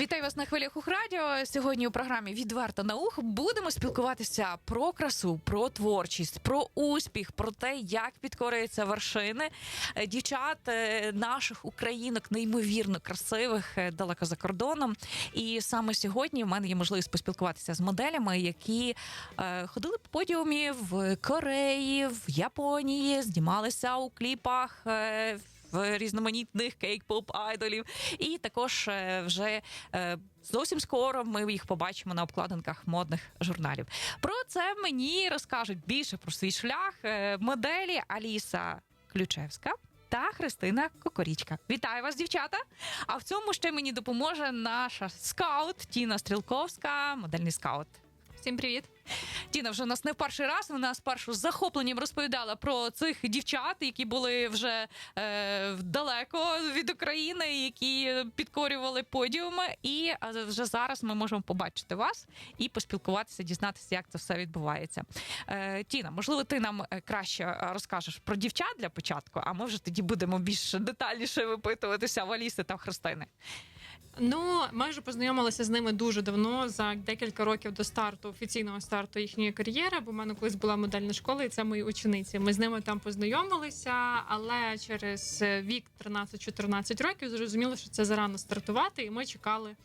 Вітаю вас на хвилях Ухрадіо. Сьогодні у програмі Відверто наух будемо спілкуватися про красу, про творчість, про успіх, про те, як підкорюються вершини е, дівчат е, наших українок, неймовірно красивих е, далеко за кордоном. І саме сьогодні в мене є можливість поспілкуватися з моделями, які ходили по подіумі в Кореї, в Японії, знімалися у кліпах. В різноманітних кейк-поп айдолів, і також е, вже е, зовсім скоро ми їх побачимо на обкладинках модних журналів. Про це мені розкажуть більше про свій шлях е, моделі Аліса Ключевська. Та Христина Кокорічка. Вітаю вас, дівчата! А в цьому ще мені допоможе наша скаут Тіна Стрілковська, модельний скаут. Всім привіт. Тіна вже у нас не в перший раз. Вона спершу з захопленням розповідала про цих дівчат, які були вже е, далеко від України, які підкорювали подіуми. І вже зараз ми можемо побачити вас і поспілкуватися, дізнатися, як це все відбувається. Е, Тіна, можливо, ти нам е, краще е, розкажеш про дівчат для початку, а ми вже тоді будемо більш детальніше випитуватися в Аліси та в Христини. Ну, ми вже познайомилися з ними дуже давно, за декілька років до старту, офіційного старту їхньої кар'єри. Бо в мене колись була модельна школа, і це мої учениці. Ми з ними там познайомилися, але через вік 13-14 років зрозуміло, що це зарано стартувати, і ми чекали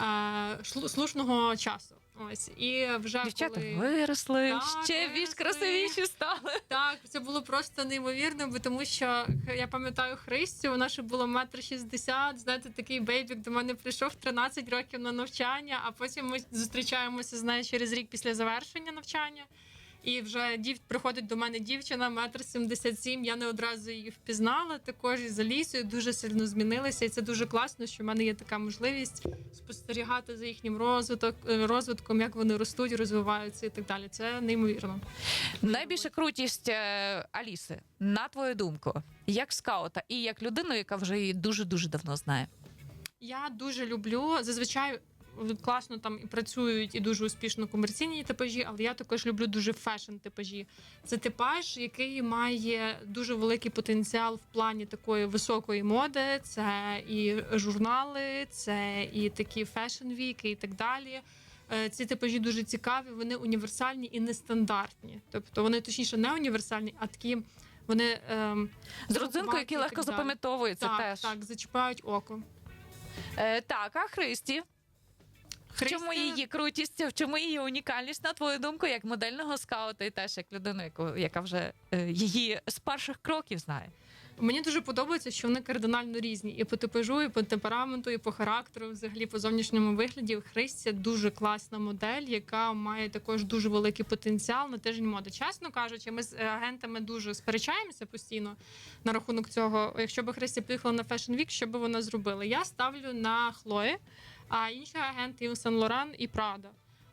е, слушного часу. Ось і вже Дівчата коли... виросли, Так, ще більш красивіші стали. Так, це було просто неймовірно, бо тому що я пам'ятаю Христю, вона ще була метр шістдесят. Знаєте, такий бейбік до мене прийшов в 13 років на навчання, а потім ми зустрічаємося з нею через рік після завершення навчання. І вже дів приходить до мене дівчина, метр сімдесят сім. Я не одразу її впізнала. Також і за лісою дуже сильно змінилася. І це дуже класно, що в мене є така можливість спостерігати за їхнім розвиток, е, розвитком, як вони ростуть, розвиваються і так далі. Це неймовірно. Найбільша крутість е, Аліси, на твою думку, як скаута і як людину, яка вже її дуже дуже давно знає. Я дуже люблю зазвичай. Класно там і працюють і дуже успішно комерційні типажі, але я також люблю дуже фешн типажі. Це типаж, який має дуже великий потенціал в плані такої високої моди. Це і журнали, це і такі фешн-віки, і так далі. Е, Ці типажі дуже цікаві, вони універсальні і нестандартні. Тобто вони точніше не універсальні, а такі вони ем, З родзинкою, які легко запам'ятовуються так, теж. так, зачіпають око. Е, так, а Христі, в чому її крутість, в чому її унікальність, на твою думку, як модельного скаута, і теж як людину, яку, яка вже е, її з перших кроків знає. Мені дуже подобається, що вони кардинально різні і по типажу, і по темпераменту, і по характеру, взагалі по зовнішньому вигляді. Христя дуже класна модель, яка має також дуже великий потенціал на тиждень моди. Чесно кажучи, ми з е, агентами дуже сперечаємося постійно на рахунок цього. Якщо б Христя поїхала на Fashion Week, що би вона зробила? Я ставлю на Хлої, а інші агенти Ів Сен Лоран і Прада.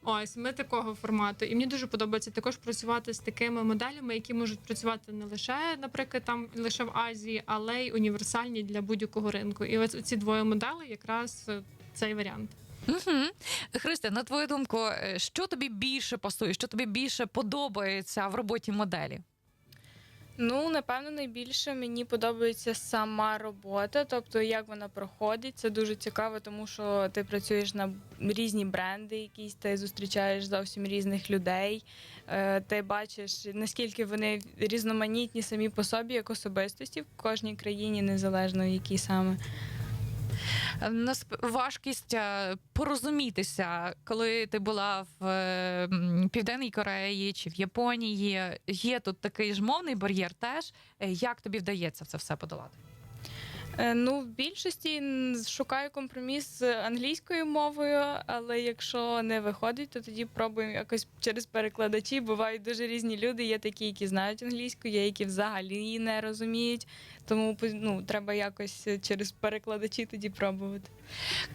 Ось ми такого формату, і мені дуже подобається також працювати з такими моделями, які можуть працювати не лише, наприклад, там лише в Азії, але й універсальні для будь-якого ринку. І ось ці двоє моделей якраз е, цей варіант. Угу. Христя, на твою думку, е, що тобі більше пасує, що тобі більше подобається в роботі моделі? Ну, напевно, найбільше мені подобається сама робота, тобто як вона проходить. Це дуже цікаво, тому що ти працюєш на різні бренди, якісь ти зустрічаєш зовсім різних людей. Е, Ти бачиш, наскільки вони різноманітні самі по собі, як особистості в кожній країні, незалежно які саме. Насп- важкість е, порозумітися, коли ти була в е, Південній Кореї чи в Японії. Є тут такий ж мовний бар'єр теж. Е, Як тобі вдається це все подолати? Е, Ну, в більшості шукаю компроміс з англійською мовою, але якщо не виходить, то тоді пробуємо якось через перекладачі. Бувають дуже різні люди. Є такі, які знають англійську, є які взагалі не розуміють. Тому ну, треба якось через перекладачі тоді пробувати.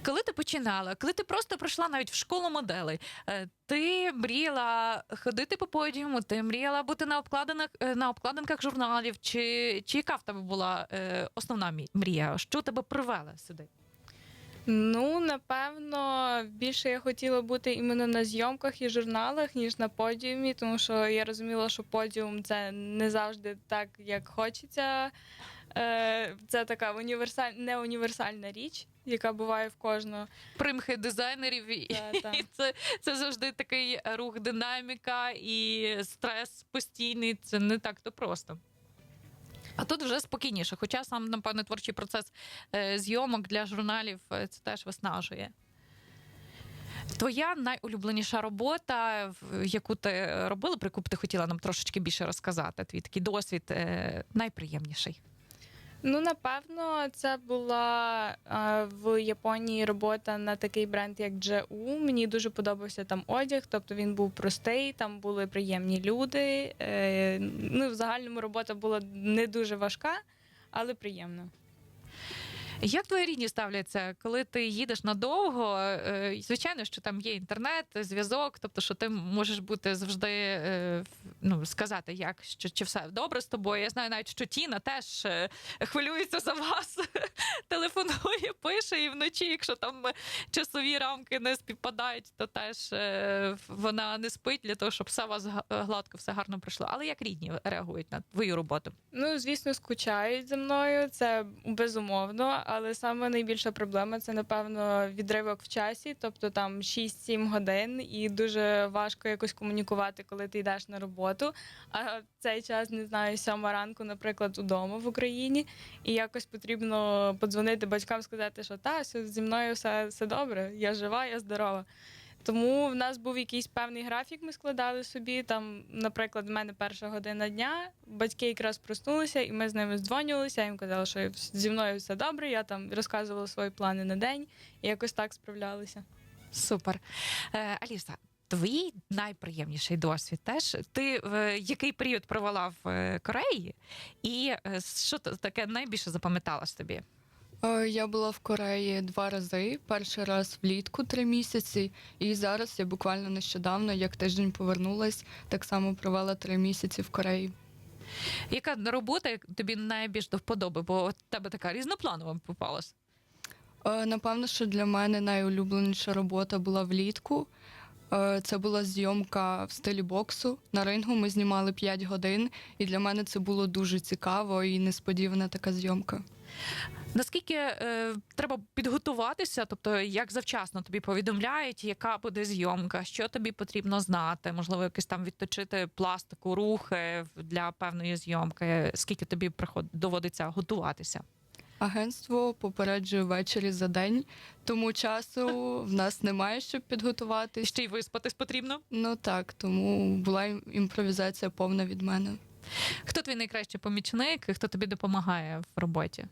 Коли ти починала, коли ти просто прийшла навіть в школу моделей, е, ти мріяла ходити по подіуму, ти мріяла бути на обкладинах е, на обкладинках журналів, чи, чи яка в тебе була е, основна мрія? Що тебе привело сюди? Ну, напевно, більше я хотіла бути іменно на зйомках і журналах, ніж на подіумі, тому що я розуміла, що подіум це не завжди так, як хочеться. Е, Це така універсаль... не універсальна річ. яка буває в кожного. Примхи дизайнерів і, Та, та. і це, це завжди такий рух динаміка і стрес постійний. Це не так то просто. А тут вже спокійніше. Хоча сам, напевно, творчий процес е, зйомок для журналів е, це теж виснажує. Твоя найулюбленіша робота, яку ти робила, про яку б ти хотіла нам трошечки більше розказати. Твій такий досвід найприємніший. Ну, напевно, це була е, в Японії робота на такий бренд, як GU. Мені дуже подобався там одяг, тобто він був простий, там були приємні люди. Е, ну, в загальному робота була не дуже важка, але приємна. Як твої рідні ставляться, коли ти їдеш надовго? Е, Звичайно, що там є інтернет, зв'язок, тобто, що ти можеш бути завжди е, ну, сказати, як що чи все добре з тобою. Я знаю навіть, що Тіна теж е, хвилюється за вас, телефонує, пише, і вночі, якщо там часові рамки не співпадають, то теж вона не спить для того, щоб все вас гладко, все гарно пройшло. Але як рідні реагують на твою роботу? Ну, звісно, скучають за мною, це безумовно, але саме найбільша проблема це, напевно, відривок в часі, тобто там 6-7 годин, і дуже важко якось комунікувати, коли ти йдеш на роботу. А цей час не знаю, сьома ранку, наприклад, удома в Україні, і якось потрібно подзвонити батькам, сказати, що та зі мною все, все добре, я жива, я здорова. Тому в нас був якийсь певний графік, ми складали собі. Там, наприклад, в мене перша година дня, батьки якраз проснулися, і ми з ними здзвонювалися. Я їм казала, що зі мною все добре. Я там розказувала свої плани на день і якось так справлялися. Супер. Е, Аліса, твій найприємніший досвід теж. Ти е, який період провела в е, Кореї, і е, що таке найбільше запам'яталось тобі? Е, Я була в Кореї два рази. Перший раз влітку три місяці, і зараз я буквально нещодавно, як тиждень повернулась, так само провела три місяці в Кореї. Яка робота тобі найбільш до вподоби? Бо тебе така різнопланова попалась. Е, Напевно, що для мене найулюбленіша робота була влітку. Е, Це була зйомка в стилі боксу. На рингу ми знімали 5 годин, і для мене це було дуже цікаво і несподівана така зйомка. Наскільки е, треба підготуватися? Тобто, як завчасно тобі повідомляють, яка буде зйомка, що тобі потрібно знати? Можливо, якось там відточити пластику, рухи для певної зйомки. Скільки тобі приход доводиться готуватися? Агентство попереджує ввечері за день, тому часу в нас немає, щоб підготуватись. ще й виспатись потрібно. Ну так, тому була імпровізація повна від мене. Хто твій найкращий помічник? і Хто тобі допомагає в роботі?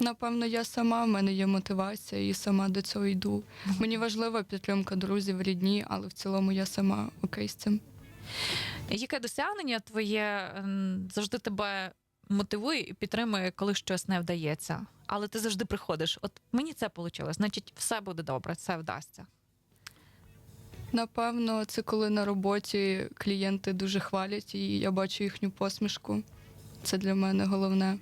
Напевно, я сама, в мене є мотивація і сама до цього йду. Мені важлива підтримка друзів, рідні, але в цілому я сама окей з цим. Яке досягнення твоє завжди тебе мотивує і підтримує, коли щось не вдається? Але ти завжди приходиш. От мені це вийшло, значить, все буде добре, все вдасться. Напевно, це коли на роботі клієнти дуже хвалять, і я бачу їхню посмішку. Це для мене головне.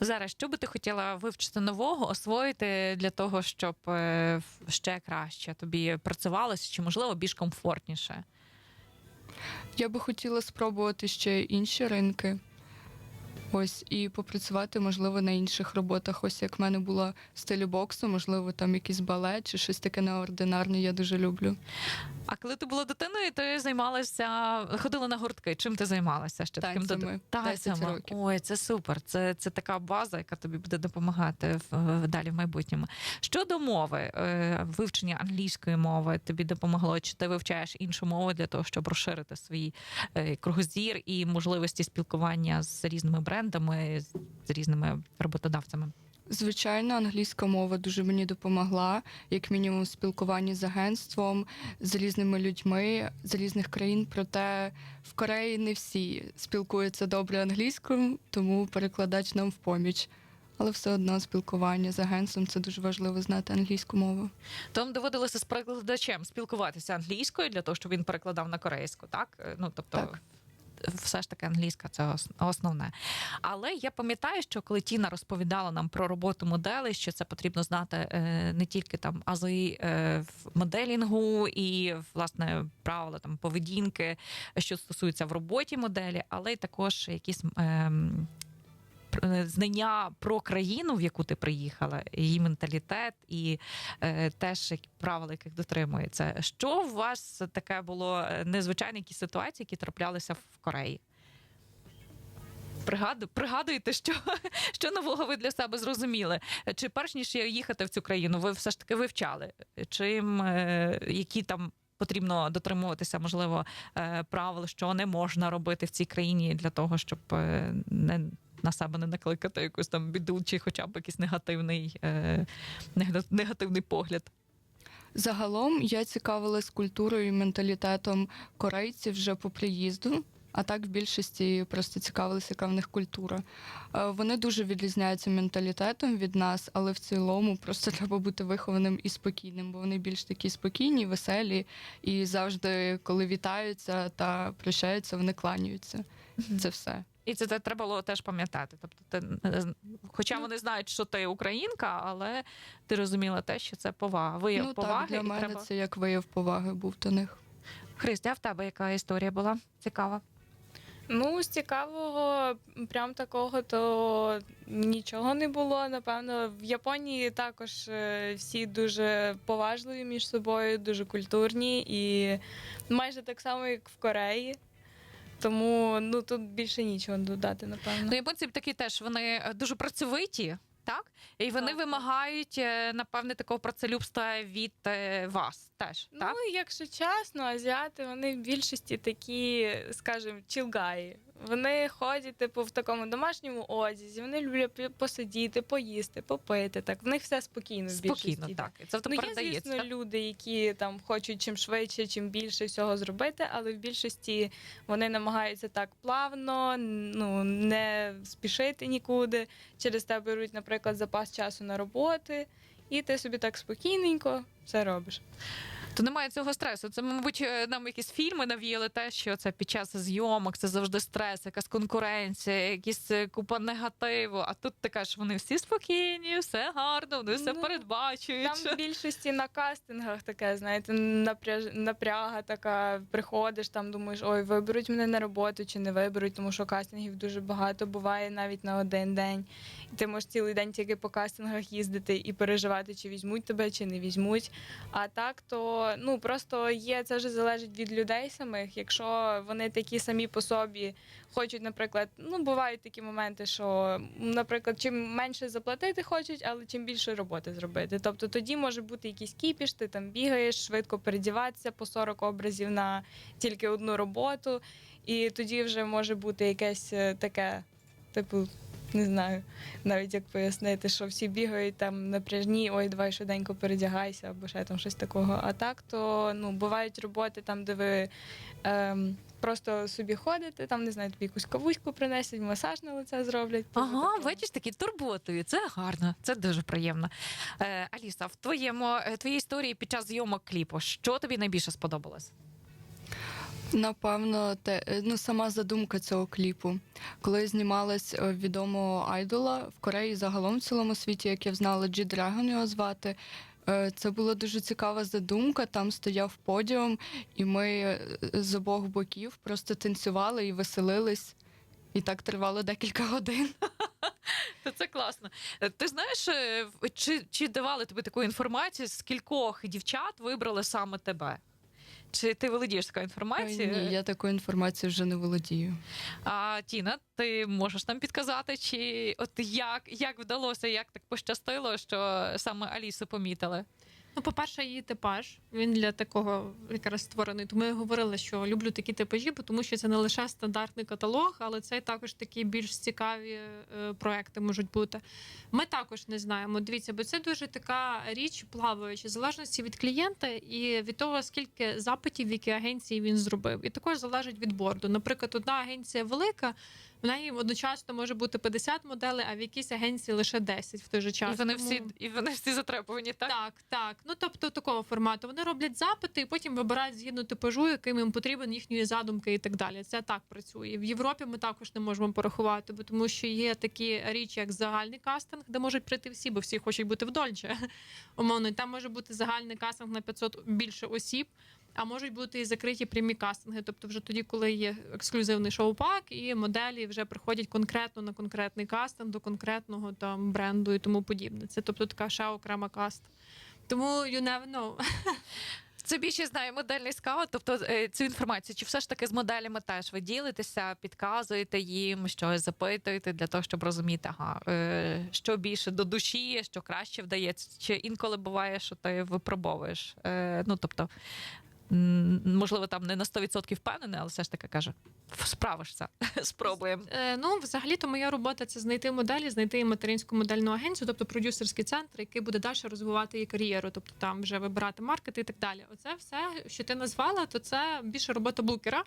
Зараз, що би ти хотіла вивчити нового, освоїти для того, щоб е, ще краще тобі працювалося, чи можливо більш комфортніше? Я би хотіла спробувати ще інші ринки. Ось і попрацювати, можливо, на інших роботах. Ось як в мене була в стилі боксу, можливо, там якийсь балет чи щось таке неординарне, я дуже люблю. А коли ти була дитиною, ти займалася, ходила на гуртки. Чим ти займалася ще таким Танцями. 10 Танцями. років. Ой, це супер. Це, це така база, яка тобі буде допомагати в, в- далі в майбутньому. Щодо мови, е, вивчення англійської мови тобі допомогло? Чи ти вивчаєш іншу мову для того, щоб розширити свій е, кругозір і можливості спілкування з різними брендами, з, з різними роботодавцями? Звичайно, англійська мова дуже мені допомогла, як мінімум, спілкуванні з агентством, з різними людьми з різних країн. Проте в Кореї не всі спілкуються добре англійською, тому перекладач нам в поміч. Але все одно спілкування з агентством це дуже важливо знати англійську мову. То вам доводилося з перекладачем спілкуватися англійською для того, щоб він перекладав на корейську, так? Е, Ну тобто. Так. Все ж таки англійська це основне. Але я пам'ятаю, що коли Тіна розповідала нам про роботу моделей, що це потрібно знати е, не тільки там ази е, моделінгу і власне правила там поведінки, що стосується в роботі моделі, але й також якісь ем, знання про країну, в яку ти приїхала, її менталітет і е, теж правила, яких дотримується. Що у вас таке було е, незвичайне, які ситуації, які траплялися в Кореї? Пригаду, пригадуєте, що, що нового ви для себе зрозуміли? Чи перш ніж їхати в цю країну, ви все ж таки вивчали? Чим е, які там потрібно дотримуватися, можливо, е, правил, що не можна робити в цій країні для того, щоб е, не на себе не накликати якусь там біду, чи хоча б якийсь негативний, е, негативний погляд? Загалом я цікавилась культурою і менталітетом корейців вже по приїзду. А так в більшості просто цікавилися, яка в них культура. Е, Вони дуже відрізняються менталітетом від нас, але в цілому просто треба бути вихованим і спокійним, бо вони більш такі спокійні, веселі, і завжди, коли вітаються та прощаються, вони кланяються. Це все. І це, це треба було теж пам'ятати. Тобто, ти, е, хоча вони знають, що ти українка, але ти розуміла те, що це повага. Вияв ну поваги так, для мене треба. це як вияв поваги був до них. Христя, а в тебе яка історія була цікава? Ну, з цікавого, прям такого, то нічого не було. Напевно, в Японії також е, всі дуже поважливі між собою, дуже культурні і майже так само, як в Кореї. Тому ну тут більше нічого додати, напевно. Ну, японці такі теж вони е, дуже працьовиті, так? І вони Так, так. вимагають, е, напевне, такого працелюбства від е, вас теж. Ну, так? якщо чесно, азіати вони в більшості такі, скажімо, чілгаї. Вони ходять, типу, в такому домашньому одязі, вони люблять посидіти, поїсти, попити. Так, в них все спокійно в Спокійно, так. Це Ну, є, звісно, так? люди, які там хочуть чим швидше, чим більше всього зробити, але в більшості вони намагаються так плавно, ну не спішити нікуди. Через те беруть, наприклад, запас часу на роботи, і ти собі так спокійненько все робиш. То немає цього стресу. Це, мабуть, е, нам якісь фільми навіяли те, що це під час зйомок, це завжди стрес, якась конкуренція, якісь е, купа негативу. А тут ти кажеш, вони всі спокійні, все гарно, вони все Ну, передбачують. Там в більшості на кастингах таке, знаєте, напряж... напряга така. Приходиш, там думаєш, ой, виберуть мене на роботу чи не виберуть, тому що кастингів дуже багато буває навіть на один день. І ти можеш цілий день тільки по кастингах їздити і переживати, чи візьмуть тебе, чи не візьмуть. А так, то ну просто є це вже залежить від людей самих. Якщо вони такі самі по собі хочуть, наприклад, ну бувають такі моменти, що, наприклад, чим менше заплатити хочуть, але чим більше роботи зробити. Тобто тоді може бути якийсь кіпіш, ти там бігаєш, швидко передіватися по 40 образів на тільки одну роботу, і тоді вже може бути якесь е, таке, типу. Не знаю навіть як пояснити, що всі бігають там напряжні, ой, давай швиденько передягайся, або ще там щось такого. А так, то ну бувають роботи там, де ви ем, просто собі ходите, там не знаю, тобі якусь кавуську принесуть, масаж на лице зроблять. типу Ага, такого. бачиш, такі турботою. Це гарно, це дуже приємно. Е, Аліса, в твоєму е, твоїй історії під час зйомок кліпу, що тобі найбільше сподобалось? Напевно, те, е, ну сама задумка цього кліпу. Коли знімалась е, відомого айдола в Кореї, загалом в цілому світі, як я знала, Джі Драгон його звати. е, Це була дуже цікава задумка. Там стояв подіум, і ми з обох боків просто танцювали і веселились. І так тривало декілька годин. Та це класно. Ти знаєш, чи, чи давали тобі таку інформацію, з кількох дівчат вибрали саме тебе? Чи ти володієш такою інформацією? Ні, я такою інформацією вже не володію. А Тіна, ти можеш нам підказати, чи от як, як вдалося, як так пощастило, що саме Алісу помітили? Ну, по-перше, її типаж. Він для такого якраз створений. Тому я говорила, що люблю такі типажі, тому що це не лише стандартний каталог, але це також такі більш цікаві е, проекти можуть бути. Ми також не знаємо. Дивіться, бо це дуже така річ плаваюча, в залежності від клієнта і від того, скільки запитів, які агенції він зробив. І також залежить від борду. Наприклад, одна агенція велика. В неї одночасно може бути 50 моделей, а в якійсь агенції лише 10 в той же час. І вони Тому- всі і вони всі затребувані, так? так, так. Ну тобто такого формату. Вони роблять запити і потім вибирають згідно типажу, яким їм потрібен їхньої задумки і так далі. Це так працює. В Європі ми також не можемо порахувати, бо тому що є такі річі, як загальний кастинг, де можуть прийти всі, бо всі хочуть бути в Дольче. Умовно, там може бути загальний кастинг на 500 більше осіб. А можуть бути і закриті прямі кастинги, тобто вже тоді, коли є ексклюзивний шоу-пак, і моделі вже приходять конкретно на конкретний кастинг до конкретного там бренду і тому подібне. Це тобто така ще окрема каста. Тому you never know. Це більше знає модельний скаут, тобто е, цю інформацію, чи все ж таки з моделями теж ви ділитеся, підказуєте їм, щось запитуєте для того, щоб розуміти, ага, е, що більше до душі, що краще вдається, чи інколи буває, що ти випробовуєш. Е, Ну тобто, можливо, там не на 100% впевнений, але все ж таки каже: справишся, спробуємо. Е, ну, взагалі-то моя робота це знайти моделі, знайти материнську модельну агенцію, тобто продюсерський центр, який буде далі розвивати її кар'єру, тобто там вже вибирати маркети і так далі. Оце все, що ти назвала, то це більше робота букера.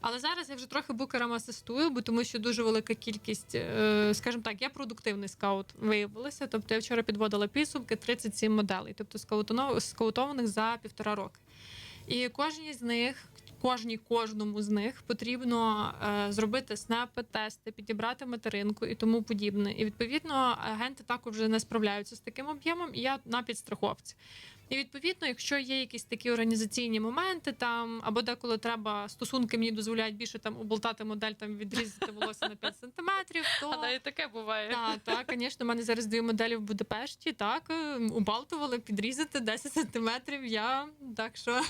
Але зараз я вже трохи букерам асистую, бо тому що дуже велика кількість, е, скажімо так, я продуктивний скаут виявилася. Тобто я вчора підводила підсумки 37 моделей, тобто скаутованих за півтора роки. І кожній з них, кожній кожному з них потрібно е, зробити снепи, тести, підібрати материнку і тому подібне. І відповідно агенти також вже не справляються з таким об'ємом, і я на підстраховці. І відповідно, якщо є якісь такі організаційні моменти, там або деколи треба стосунки мені дозволяють більше там оболтати модель, там відрізати волосся на 5 сантиметрів, то таке буває. так, так, звісно, у мене зараз дві моделі в Будапешті. Так, убалтували, підрізати 10 сантиметрів. Я так що.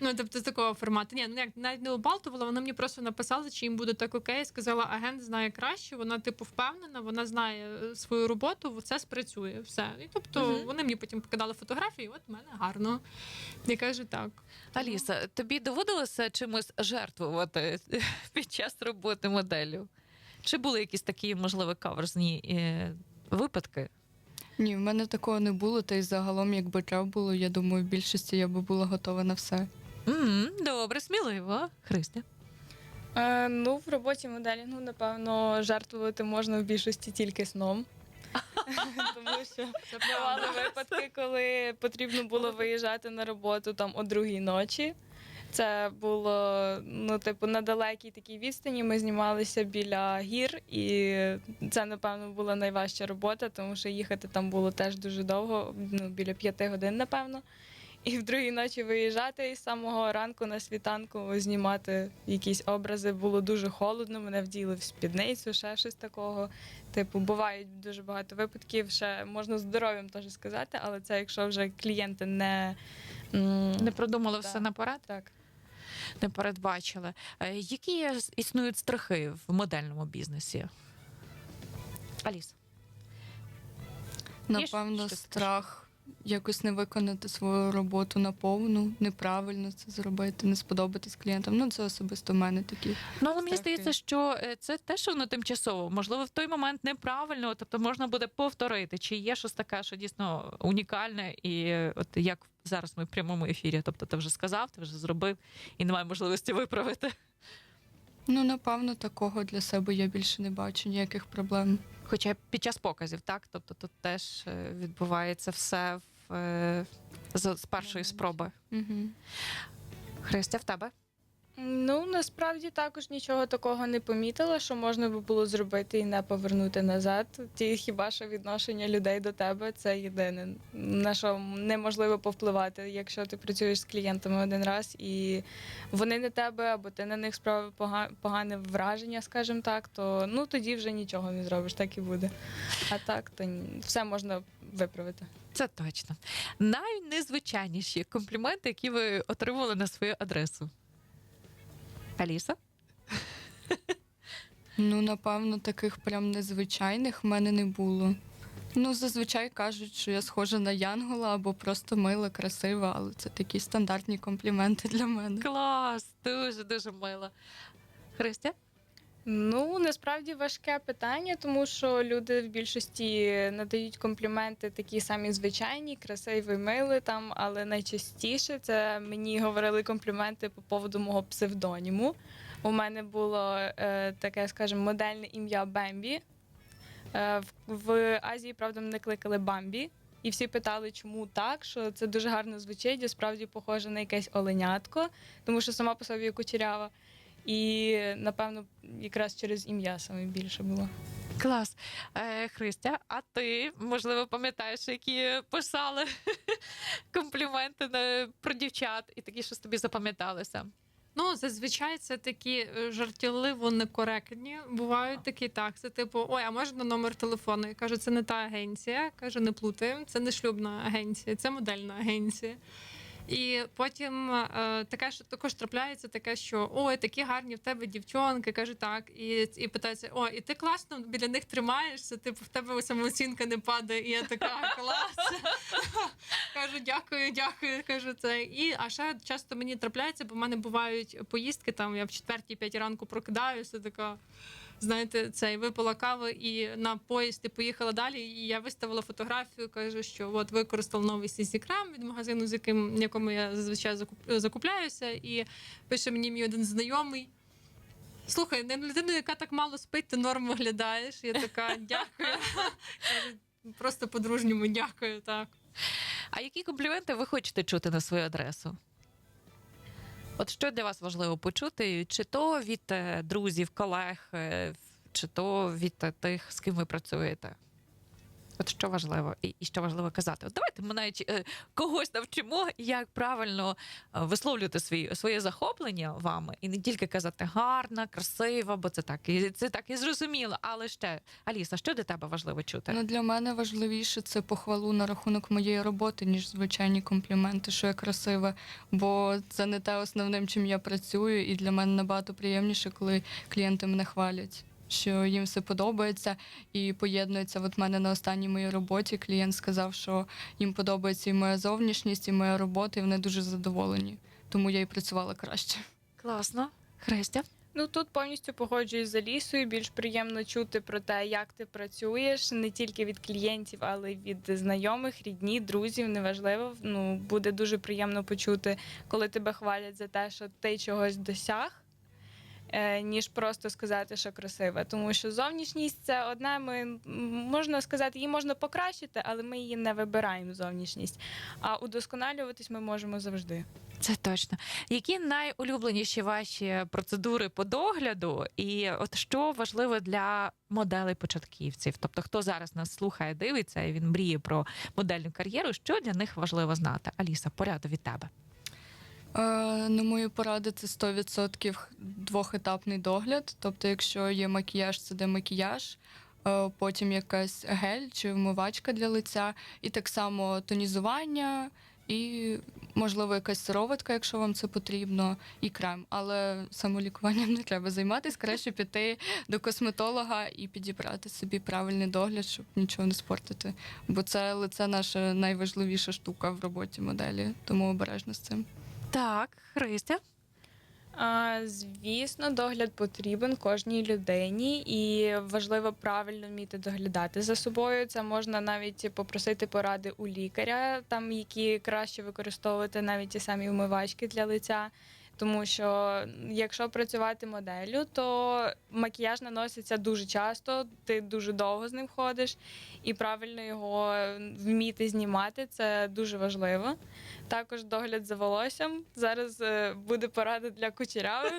Ну, тобто з такого формату. Ні, ну як навіть не обалтувала, вона мені просто написала, чи їм буде так окей. Сказала, агент знає краще, вона типу впевнена, вона знає е, свою роботу, це спрацює. Все. І тобто Мгм. вони мені потім покидали фотографії, от в мене гарно. Я кажу так. Аліса, тобі доводилося чимось жертвувати під час роботи моделлю? Чи були якісь такі, можливо, каверзні е, випадки? Ні, в мене такого не було, та й загалом, якби треба було, я думаю, в більшості я би була готова на все. М добре, сміливо. Христя. Е, ну, в роботі моделінгу, напевно, жертвувати можна в більшості тільки сном. Тому що бували випадки, коли потрібно було виїжджати на роботу там о другій ночі. Це було ну, типу, на далекій такій відстані. Ми знімалися біля гір, і це, напевно, була найважча робота, тому що їхати там було теж дуже довго, ну, біля п'яти годин, напевно. І в другій ночі виїжджати і з самого ранку на світанку знімати якісь образи. Було дуже холодно, мене вділи в спідницю, ще щось такого. Типу, бувають дуже багато випадків. Ще можна здоров'ям теж сказати, але це якщо вже клієнти не, Не продумали Так. все наперед, так. не передбачили. Е, Які існують страхи в модельному бізнесі? Аліс. Напевно, страх якось не виконати свою роботу наповну, неправильно це зробити, не сподобатись клієнтам. Ну, це особисто в мене такі. Ну, але мені здається, що е, це те, що воно тимчасово. Можливо, в той момент неправильно, тобто можна буде повторити, чи є щось таке, що дійсно унікальне, і от як зараз ми в прямому ефірі. Тобто, ти вже сказав, ти вже зробив, і немає можливості виправити. Ну, напевно, такого для себе я більше не бачу ніяких проблем. Хоча під час показів, так? Тобто тут теж е, відбувається все в, е, з, з першої спроби. Угу. Христя, в тебе? Ну, насправді також нічого такого не помітила, що можна би було зробити і не повернути назад. Ті хіба що відношення людей до тебе це єдине, на що неможливо повпливати, якщо ти працюєш з клієнтами один раз і вони не тебе, або ти на них справив погане враження, скажімо так, то ну тоді вже нічого не зробиш, так і буде. А так, то все можна виправити. Це точно. Найнезвичайніші компліменти, які ви отримували на свою адресу. Аліса? Ну, напевно, таких прям незвичайних в мене не було. Ну, зазвичай кажуть, що я схожа на Янгола або просто мила, красива, але це такі стандартні компліменти для мене. Клас! Дуже дуже мило. Христя? Ну насправді важке питання, тому що люди в більшості надають компліменти такі самі звичайні, красиві, мили там, але найчастіше це мені говорили компліменти по поводу мого псевдоніму. У мене було е, таке, скажімо, модельне ім'я Бембі. Е, в, в Азії, правда, мене кликали Бамбі. І всі питали, чому так, що це дуже гарно звучить, і справді похоже на якесь оленятко, тому що сама по собі кучерява. І напевно, якраз через ім'я саме більше було. Клас. Е, Христя, а ти, можливо, пам'ятаєш, які писали компліменти на, про дівчат і такі, що тобі запам'яталися? Ну, зазвичай це такі е, жартівливо некоректні. Бувають такі так. Це типу, ой, а можна номер телефону? Я кажу, це не та агенція. Каже, не плутаємо, це не шлюбна агенція, це модельна агенція. І потім е, таке, що також трапляється, таке, що ой, такі гарні в тебе дівчонки. Кажу, так. І, і питається: о, і ти класно біля них тримаєшся, типу, в тебе самооцінка не падає. І я така клас. Кажу, дякую, дякую. Кажу це. І а ще часто мені трапляється, бо в мене бувають поїздки. Там я в четвертій п'ятій ранку прокидаюся, така. Знаєте, цей випила каву і на поїзд і поїхала далі. І я виставила фотографію, кажу, що от використав новий сісі-крем від магазину, з яким якому я зазвичай закуп- закупляюся, і пише мені мій один знайомий. Слухай, на людину, яка так мало спить, ти норм виглядаєш. Я така дякую. Просто по-дружньому дякую. Так. А які компліменти ви хочете чути на свою адресу? От що для вас важливо почути? Чи то від е, друзів, колег, е, чи то від е, тих, з ким ви працюєте? От що важливо, і, що важливо казати? От давайте ми навіть е, когось навчимо, як правильно е, висловлювати свій, своє захоплення вами, і не тільки казати гарна, красива, бо це так і це так і зрозуміло. Але ще Аліса, що для тебе важливо чути? Ну, для мене важливіше це похвалу на рахунок моєї роботи, ніж звичайні компліменти, що я красива. Бо це не те основним, чим я працюю, і для мене набагато приємніше, коли клієнти мене хвалять. Що їм все подобається і поєднується. От мене на останній моїй роботі клієнт сказав, що їм подобається і моя зовнішність, і моя робота, і вони дуже задоволені. Тому я і працювала краще. Класно, Христя. Ну тут повністю погоджуюсь з Алісою. Більш приємно чути про те, як ти працюєш, не тільки від клієнтів, але й від знайомих, рідні, друзів. Неважливо. Ну буде дуже приємно почути, коли тебе хвалять за те, що ти чогось досяг. Е, Ніж просто сказати, що красива, тому що зовнішність це одне. Ми можна сказати, її можна покращити, але ми її не вибираємо зовнішність. А удосконалюватись ми можемо завжди. Це точно. Які найулюбленіші ваші процедури по догляду, і от що важливо для моделей початківців? Тобто, хто зараз нас слухає, дивиться, і він мріє про модельну кар'єру, що для них важливо знати? Аліса, поряду від тебе. Е, на мою пораду, це 100% двохетапний догляд. Тобто, якщо є макіяж, це де макіяж, е, потім якась гель чи вмивачка для лиця, і так само тонізування, і, можливо, якась сироватка, якщо вам це потрібно, і крем. Але самолікуванням не треба займатися. Краще піти до косметолога і підібрати собі правильний догляд, щоб нічого не спортити. Бо це лице наша найважливіша штука в роботі моделі, тому обережно з цим. Так, Христя. А, звісно, догляд потрібен кожній людині, і важливо правильно вміти доглядати за собою. Це можна навіть попросити поради у лікаря, там які краще використовувати навіть ті самі вмивачки для лиця. Тому що якщо працювати моделлю, то макіяж наноситься дуже часто, ти дуже довго з ним ходиш, і правильно його вміти знімати це дуже важливо. Також догляд за волоссям. Зараз е, буде порада для кучерявих.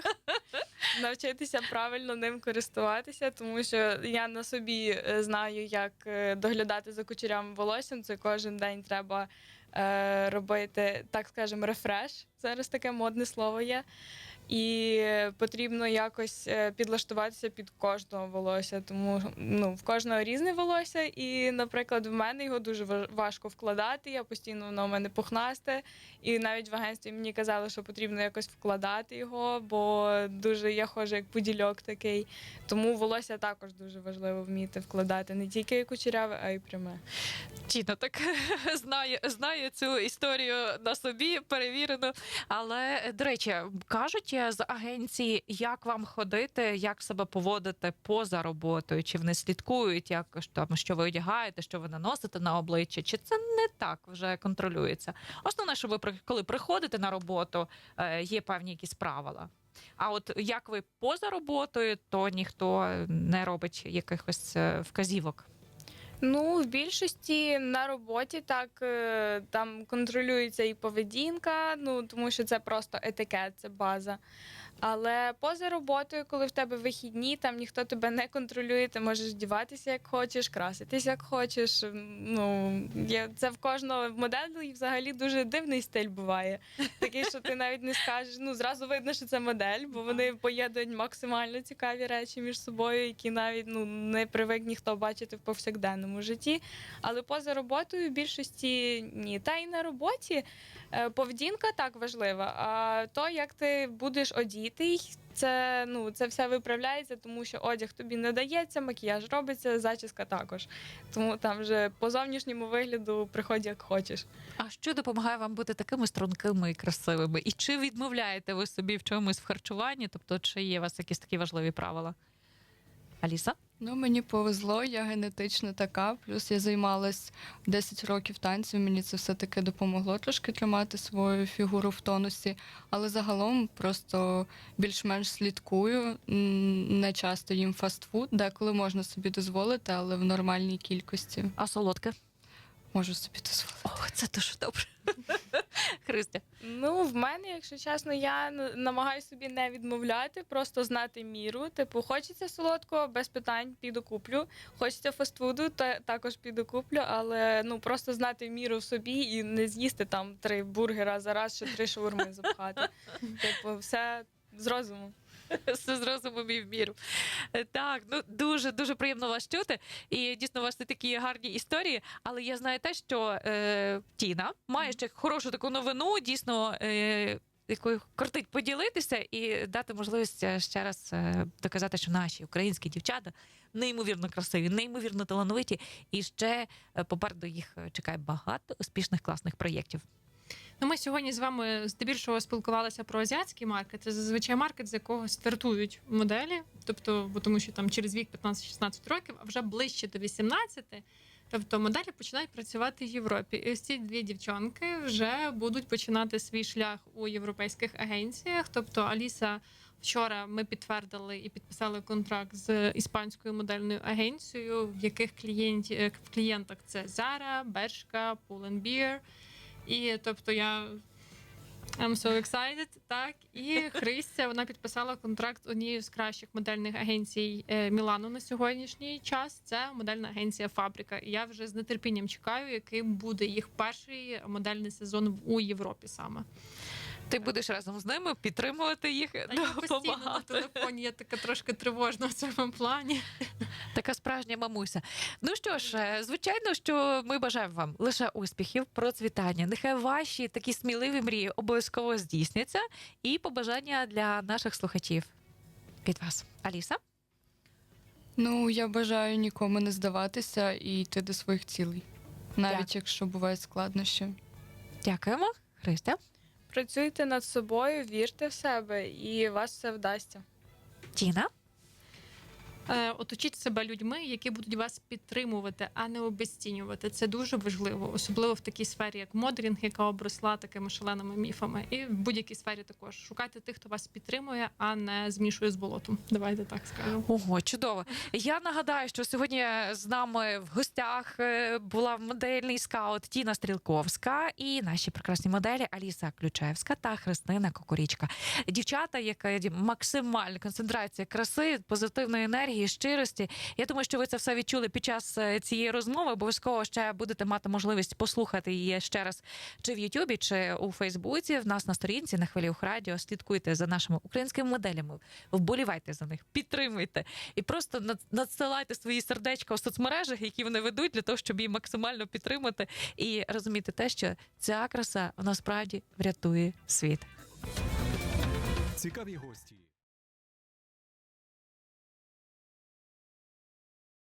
Навчитися правильно ним користуватися, тому що я на собі е, знаю, як е, доглядати за кучерявим волоссям. Це кожен день треба е, робити, так скажемо, рефреш. Зараз таке модне слово є. І потрібно якось е, підлаштуватися під кожного волосся, тому ну в кожного різне волосся, і, наприклад, в мене його дуже важко вкладати. Я постійно воно в мене пухнасте, і навіть в агентстві мені казали, що потрібно якось вкладати його, бо дуже я хожу як подільок такий. Тому волосся також дуже важливо вміти вкладати не тільки кучеряве, а й пряме. Тіна так знає, знає цю історію на собі, перевірено. Але, до речі, кажуть з агенції, як вам ходити, як себе поводити поза роботою, чи вони слідкують, як там, що ви одягаєте, що ви наносите на обличчя, чи це не так вже контролюється? Основне, що ви коли приходите на роботу, е, є певні якісь правила. А от як ви поза роботою, то ніхто не робить якихось е, вказівок. Ну, в більшості на роботі так е, там контролюється і поведінка, ну тому що це просто етикет, це база. Але поза роботою, коли в тебе вихідні, там ніхто тебе не контролює, ти можеш вдіватися як хочеш, краситись як хочеш. Ну є це в кожного моделі взагалі дуже дивний стиль буває. Такий, що ти навіть не скажеш. Ну зразу видно, що це модель, бо вони поєднують максимально цікаві речі між собою, які навіть ну не привик ніхто бачити в повсякденному житті. Але поза роботою в більшості ні. Та й на роботі поведінка так важлива. А то, як ти будеш одітий, це ну це все виправляється, тому що одяг тобі не дається, макіяж робиться, зачіска також. Тому там вже по зовнішньому вигляду приходь як хочеш. А що допомагає вам бути такими стрункими і красивими? І чи відмовляєте ви собі в чомусь в харчуванні? Тобто, чи є у вас якісь такі важливі правила? Аліса? Ну, мені повезло, я генетично така. Плюс я займалась 10 років танців. Мені це все-таки допомогло трошки тримати свою фігуру в тонусі. Але загалом просто більш-менш слідкую. Не часто їм фастфуд, деколи можна собі дозволити, але в нормальній кількості А солодке? Можу собі дозволити. Ох, це дуже добре. Христя. Ну, в мене, якщо чесно, я намагаюся собі не відмовляти, просто знати міру. Типу, хочеться солодкого, без питань піду куплю. Хочеться фастфуду, та також піду куплю, але ну просто знати міру в собі і не з'їсти там три бургера за раз, чи три шаурми запхати. Типу, все з розуму. Все з розумом і в міру. Е, Так, ну дуже дуже приємно вас чути. І дійсно у вас це такі гарні історії. Але я знаю те, що е, Тіна має ще хорошу таку новину, дійсно. Е, якою кортить поділитися і дати можливість е, ще раз е, доказати, що наші українські дівчата неймовірно красиві, неймовірно талановиті, і ще попереду їх чекає багато успішних класних проєктів. Ну, ми сьогодні з вами здебільшого спілкувалися про азіатський маркет. Це зазвичай маркет, з якого стартують моделі, тобто, бо тому що там через вік 15-16 років, а вже ближче до 18, Тобто моделі починають працювати в Європі. І ось ці дві дівчонки вже будуть починати свій шлях у європейських агенціях. Тобто Аліса вчора ми підтвердили і підписали контракт з іспанською модельною агенцією, в яких клієнті е, в клієнтах це Zara, Bershka, Pull&Bear. І тобто я I'm so excited, так. І Христя вона підписала контракт однією з кращих модельних агенцій е, Мілану на сьогоднішній час. Це модельна агенція Фабрика. І я вже з нетерпінням чекаю, яким буде їх перший модельний сезон у Європі саме. Ти будеш разом з ними підтримувати їх, А я постійно на телефоні, я така трошки тривожна в цьому плані. Така справжня мамуся. Ну що ж, е, звичайно, що ми бажаємо вам лише успіхів, процвітання. Нехай ваші такі сміливі мрії обов'язково здійсняться. І побажання для наших слухачів від вас, Аліса. Ну, я бажаю нікому не здаватися і йти до своїх цілей, навіть Дякую. якщо бувають складнощі. Дякуємо, Христя. Працюйте над собою, вірте в себе, і вас все вдасться. Тіна. Е, Оточіть себе людьми, які будуть вас підтримувати, а не обезцінювати. Це дуже важливо, особливо в такій сфері, як моделінг, яка обросла такими шаленими міфами. І в будь-якій сфері також шукайте тих, хто вас підтримує, а не змішує з болотом. Давайте так скажемо. Ого, чудово. Я нагадаю, що сьогодні з нами в гостях е, була модельний скаут Тіна Стрілковська і наші прекрасні моделі Аліса Ключевська та Христина Кокорічка. Дівчата, яка максимальна концентрація краси, позитивної енергії, щирості. Я думаю, що ви це все відчули під час е, цієї розмови. Обов'язково ще будете мати можливість послухати її ще раз чи в Ютубі, чи у Фейсбуці. В нас на сторінці на хвилі радіо. Слідкуйте за нашими українськими моделями, вболівайте за них, підтримуйте і просто над- надсилайте свої сердечка у соцмережах, які вони ведуть, для того, щоб її максимально підтримати і розуміти те, що ця краса вона справді врятує світ. Цікаві гості.